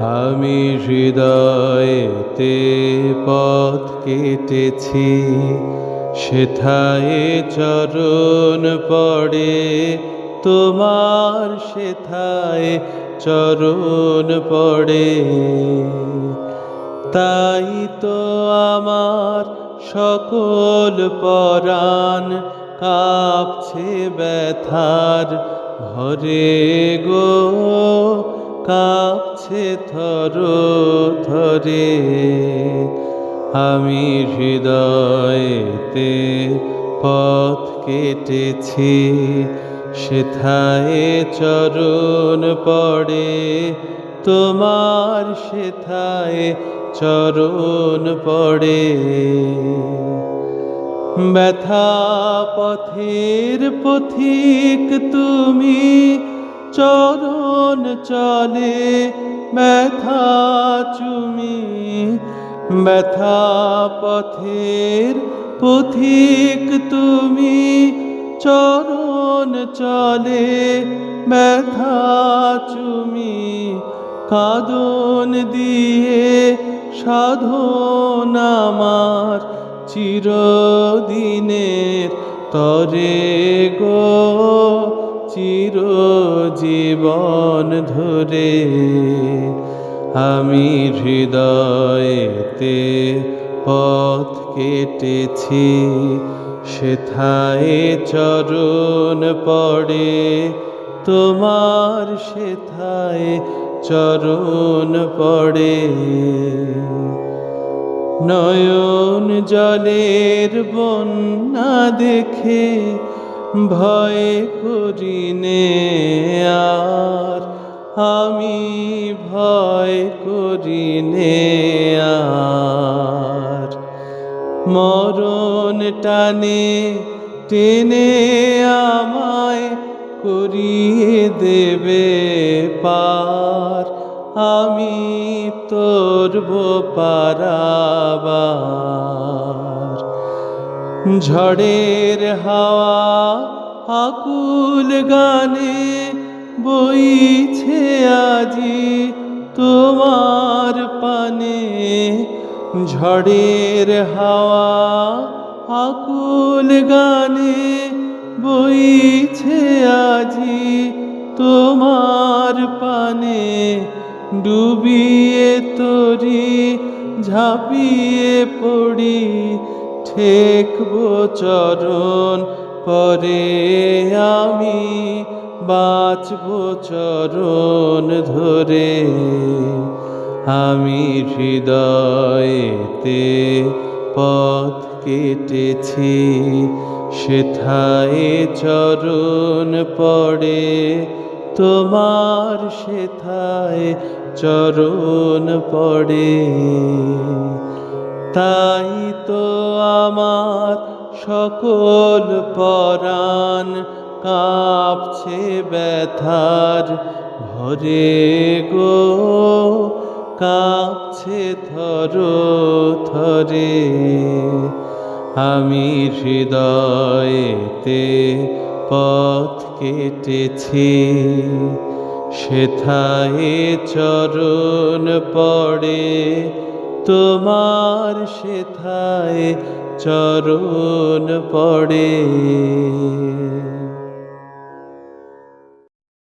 আমি হৃদয়েতে পথ কেটেছি, সেথায় চরণ পড়ে, তোমার সেথায় চরণ পড়ে। তাই তো আমার সকল পরাণ কাঁপছে ব্যথার ভরে গো কাঁপছে থর থরে আমি হৃদয়েতে পথ কেটেছি, সেথায় চরণ পড়ে। তোমার সেথায় চরণ পড়ে। ব্যথা পথের পথিক তুমি চরণ চলে, ব্যথা চুমি, ব্যথা পথের পথিক তুমি। চরণ চলে, ব্যথা চুমি, কাদন দিয়ে সাধন আমার চিরদিনের তরে গো। চির জীবন ধরে আমি হৃদয়েতে পথ কেটেছি, সেথায় চরণ পড়ে, তোমার সেথায় চরণ পড়ে। নয়ন জলের বন্যা দেখে ভয় করিনে আর, আমি ভয় করিনে আর। মরণ টানে, টেনে আমায় করিয়ে দেবে পার, আমি তোরব পারাবার। ঝড়ের হাওয়া আকুল গানে বইছে আজি তোমার পানে। ঝড়ের হাওয়া আকুল গানে বইছে আজি তোমার পানে। ডুবিয়ে তরি, ঝাঁপিয়ে পড়ি ঠেকবো চরণ, পরে আমি বাঁচবো চরণ ধরে। আমি হৃদয়েতে পথ কেটেছি, সেথায় চরণ পড়ে। তোমার সেথায় চরণ পড়ে। তাই তো আমার সকল পরাণ কাঁপছে ব্যথার ভরে গো, কাঁপছে থর থরে আমি হৃদয়েতে পথ কেটেছি, সেথায় চরণ পড়ে তোমার সেথায় চরণ পড়ে।